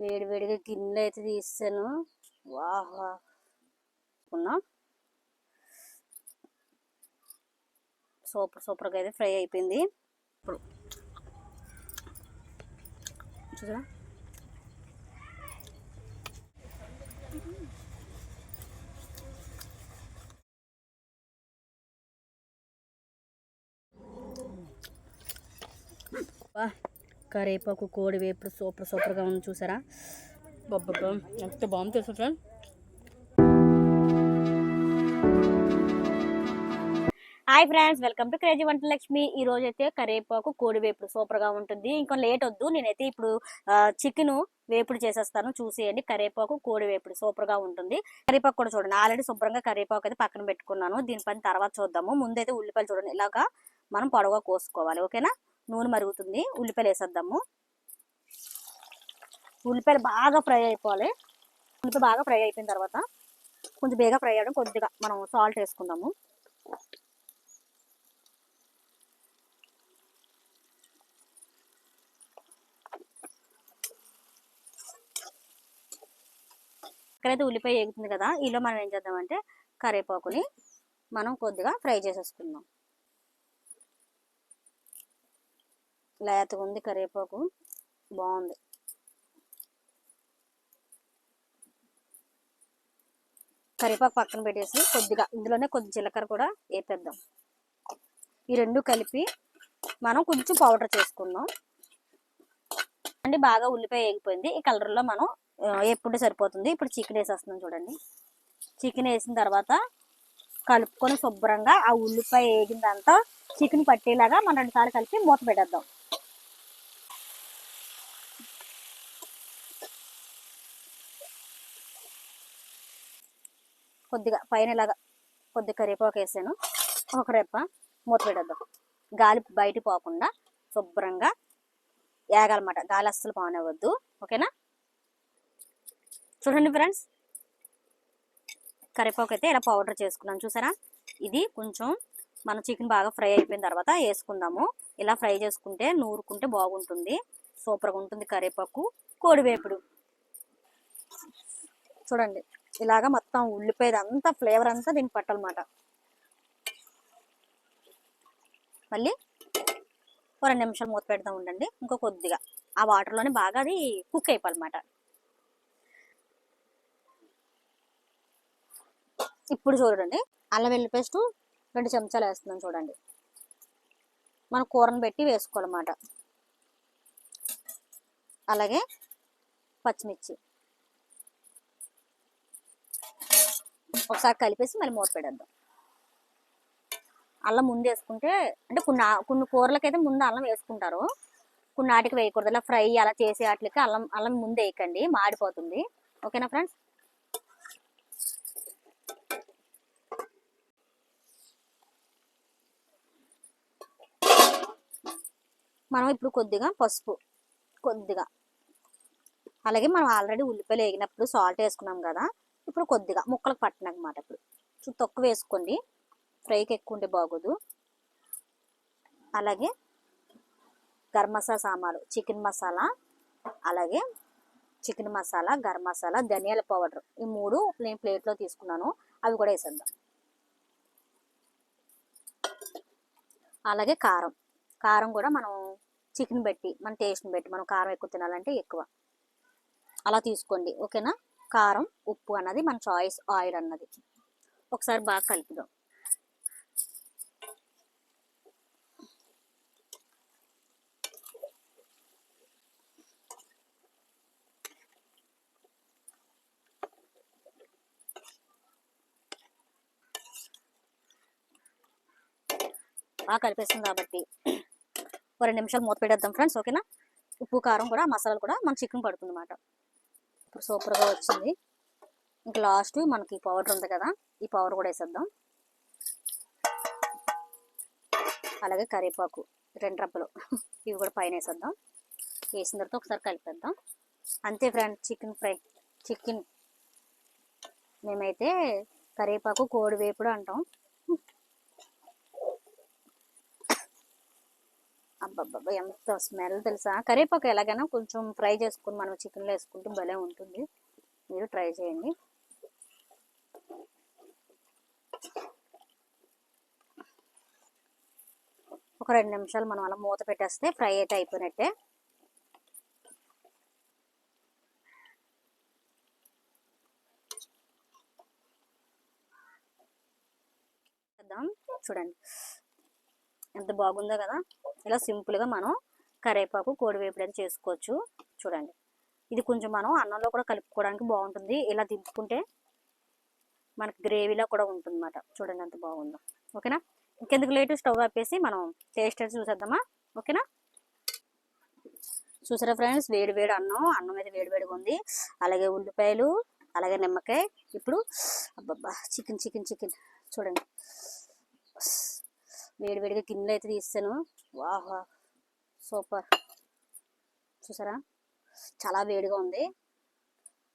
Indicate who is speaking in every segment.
Speaker 1: వేడివేడిగా గిన్నెలు అయితే తీసాను. వాహ్! సూపర్ సూపర్గా అయితే ఫ్రై అయిపోయింది. ఇప్పుడు చూసారా వా కరేపాకు కోడి వేపుడు సూపర్ సూపర్గా ఉంది చూసారా? బాబ్బా ఎంత బాగుంది తెలుసు friend? Hi friends welcome to crazy వంట లక్ష్మి ఈ రోజు అయితే కరేపాకు కోడి వేపుడు సూపర్గా ఉంటుంది. ఇంకా లేట్ వద్దు నేనైతే ఇప్పుడు చికెను వేపుడు చేసేస్తాను. చూసేయండి కరేపాకు కోడి వేపుడు సూపర్గా ఉంటుంది. కరేపాకు కూడా చూడండి ఆల్రెడీ శుభ్రంగా కరేపాకు అయితే పక్కన పెట్టుకున్నాను. దీనిపైన తర్వాత చూద్దాము. ముందైతే ఉల్లిపాయలు చూడండి ఇలాగా మనం పొడవుగా కోసుకోవాలి ఓకేనా? నూనె మరుగుతుంది. ఉల్లిపాయలు వేసేద్దాము. ఉల్లిపాయలు బాగా ఫ్రై అయిపోవాలి. ఉల్లిపాయ బాగా ఫ్రై అయిపోయిన తర్వాత కొంచెం బేగా ఫ్రై అవ్వడం కొద్దిగా మనం సాల్ట్ వేసుకుందాము. ఇక్కడైతే ఉల్లిపాయ ఎగుతుంది కదా ఈలో మనం ఏం చేద్దామంటే కరివేపాకుని మనం కొద్దిగా ఫ్రై చేసేసుకుందాం. లేతగా ఉంది కరివేపాకు. బాగుంది. కరివేపాకు పక్కన పెట్టేసి కొద్దిగా ఇందులోనే కొద్ది జీలకర్ర కూడా వేపేద్దాం. ఈ రెండు కలిపి మనం కొంచెం పౌడర్ చేసుకుందాం. అండి బాగా ఉల్లిపాయ వేగిపోయింది. ఈ కలర్లో మనం ఎప్పుడు సరిపోతుంది. ఇప్పుడు చికెన్ వేసేస్తున్నాం చూడండి. చికెన్ వేసిన తర్వాత కలుపుకొని శుభ్రంగా ఆ ఉల్లిపాయ వేగిందంతా చికెన్ పట్టేలాగా మనం రెండుసార్లు కలిపి మూత పెట్టేద్దాం. కొద్దిగా పైన ఇలాగా కొద్ది కరివేపాకు వేసాను. ఒక రెప్ప మూత పెట్టేద్దాం. గాలి బయట పోకుండా శుభ్రంగా వేగాలన్నమాట గాలి అస్సలు పోనివ్వద్దు. ఓకేనా? చూడండి ఫ్రెండ్స్. కరివేపాకు అయితే ఇలా పౌడర్ చేసుకున్నాను చూసారా? ఇది కొంచెం మన చికెన్ బాగా ఫ్రై అయిపోయిన తర్వాత వేసుకుందాము. ఇలా ఫ్రై చేసుకుంటే నూరుకుంటే బాగుంటుంది. సూపర్గా ఉంటుంది కరివేపాకు. కోడివేపుడు. చూడండి. ఇలాగా మొత్తం ఉల్లిపాయ అంతా ఫ్లేవర్ అంతా దీనికి పట్టాలన్నమాట. మళ్ళీ ఒక రెండు నిమిషాలు మూత పెడతా ఉండండి. ఇంకో కొద్దిగా. ఆ వాటర్లోనే బాగా అది కుక్ అయిపోవాలన్నమాట. ఇప్పుడు చూడండి. అల్లం వెల్లి పేస్ట్ రెండు చెంచాలు వేస్తున్నాం చూడండి. మనం కూరను పెట్టి వేసుకోవాలన్నమాట. అలాగే పచ్చిమిర్చి. ఒకసారి కలిపేసి మళ్ళీ మూత పెడద్దాం అల్లం ముందు వేసుకుంటే అంటే కొన్ని కొన్ని కూరలకైతే ముందు అల్లం వేసుకుంటారు. కొన్ని ఆటికి వేయకూడదు. ఇలా ఫ్రై అలా చేసే వాటికి అల్లం అల్లం ముందు వేయకండి. మాడిపోతుంది. ఓకేనా ఫ్రెండ్స్? మనం ఇప్పుడు కొద్దిగా పసుపు కొద్దిగా. అలాగే మనం ఆల్రెడీ ఉల్లిపాయలు వేగినప్పుడు సాల్ట్ వేసుకున్నాం కదా. ఇప్పుడు కొద్దిగా ముక్కలకు అనమాట ఇప్పుడు తొక్కు వేసుకోండి. ఫ్రైకి ఎక్కువ ఉంటే బాగోదు. అలాగే గరం మసాలా సామాలు చికెన్ మసాలా అలాగే చికెన్ మసాలా గరం మసాలా ధనియాల పౌడర్ ఈ మూడు నేను ప్లేట్లో తీసుకున్నాను. అవి కూడా వేసేద్దాం. అలాగే కారం. కారం కూడా మనం చికెన్ పెట్టి మన టేస్ట్ని బట్టి మనం కారం ఎక్కువ తినాలంటే ఎక్కువ. అలా తీసుకోండి. ఓకేనా? కారం ఉప్పు అన్నది మన చాయిస్ ఆయిల్ అన్నది. ఒకసారి బాగా కలుపుదాం. బాగా కలిపేస్తుంది కాబట్టి ఒక రెండు నిమిషాలు మూత పెట్టేద్దాం ఫ్రెండ్స్ ఓకేనా ఉప్పు కారం కూడా మసాలాలు కూడా మన చికెన్ పడుతుంది అన్నమాట ఇప్పుడు సూపర్గా వచ్చింది. ఇంకా లాస్ట్ మనకి పౌడర్ ఉంది కదా ఈ పౌడర్ కూడా వేసేద్దాం. అలాగే కరివేపాకు రెండు రబ్బలు ఇవి కూడా పైన వేసేద్దాం. వేసిన తర్వాత ఒకసారి కలిపేద్దాం. అంతే ఫ్రెండ్ చికెన్ ఫ్రై చికెన్ మేమైతే కరివేపాకు కోడి వేపుడు అంటాం. అబ్బబ్బబ్బా! ఎంత స్మెల్ తెలుసా? కరివేపాకు ఎలాగైనా కొంచెం ఫ్రై చేసుకుని మనం చికెన్లో వేసుకుంటే భలే ఉంటుంది. మీరు ట్రై చేయండి. ఒక రెండు నిమిషాలు మనం అలా మూత పెట్టేస్తే ఫ్రై అయితే అయిపోయినట్టే. చూడండి. ఎంత బాగుందో కదా. ఇలా సింపుల్గా మనం కరివేపాకు కోడివేపుడు అయితే చేసుకోవచ్చు. చూడండి. ఇది కొంచెం మనం అన్నంలో కూడా కలుపుకోవడానికి బాగుంటుంది. ఇలా దింపుకుంటే మనకి గ్రేవీలో కూడా ఉంటుంది అన్నమాట చూడండి ఎంత బాగుందో. ఓకేనా? ఇంకెందుకు లేటు? స్టవ్ ఆపేసి మనం టేస్ట్ అయితే చూసేద్దామా? ఓకేనా? చూసారా ఫ్రెండ్స్? వేడి వేడి అన్నం. అన్నం అయితే వేడి వేడిగా ఉంది. అలాగే ఉల్లిపాయలు అలాగే నిమ్మకాయ. ఇప్పుడు అబ్బబ్బా చికెన్ చికెన్ చికెన్. చూడండి. వేడి వేడిగా గిన్నెలు అయితే తీస్తాను. వాహ్! సూపర్. చూసారా? చాలా వేడిగా ఉంది.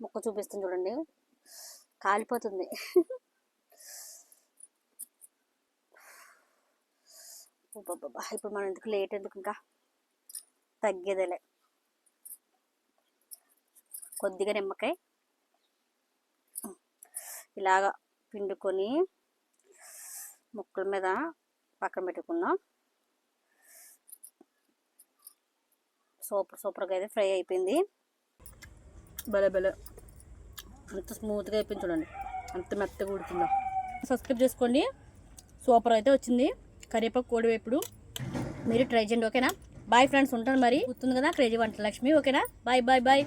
Speaker 1: ముక్క చూపిస్తుంది చూడండి. కాలిపోతుంది. ఇప్పుడు మనం ఎందుకు లేట్ ఎందుకు ఇంకా? తగ్గేదేలే. కొద్దిగా నిమ్మకాయ. ఇలాగా పిండుకొని ముక్కల మీద పక్కన పెట్టుకున్నాం. సూపర్ సూపర్గా అయితే ఫ్రై అయిపోయింది. భలే భలే. అంత స్మూత్గా అయిపోయింది చూడండి. అంత మెత్తగా ఉడుతుందో సబ్స్క్రైబ్ చేసుకోండి. సూపర్ అయితే వచ్చింది. కరివేపాకు కోడి వేపుడు. మీరు ట్రై చేయండి ఓకేనా? బాయ్ ఫ్రెండ్స్ ఉంటాను మరి. గుర్తుంది కదా క్రేజీ వంట లక్ష్మి ఓకేనా? Bye bye bye.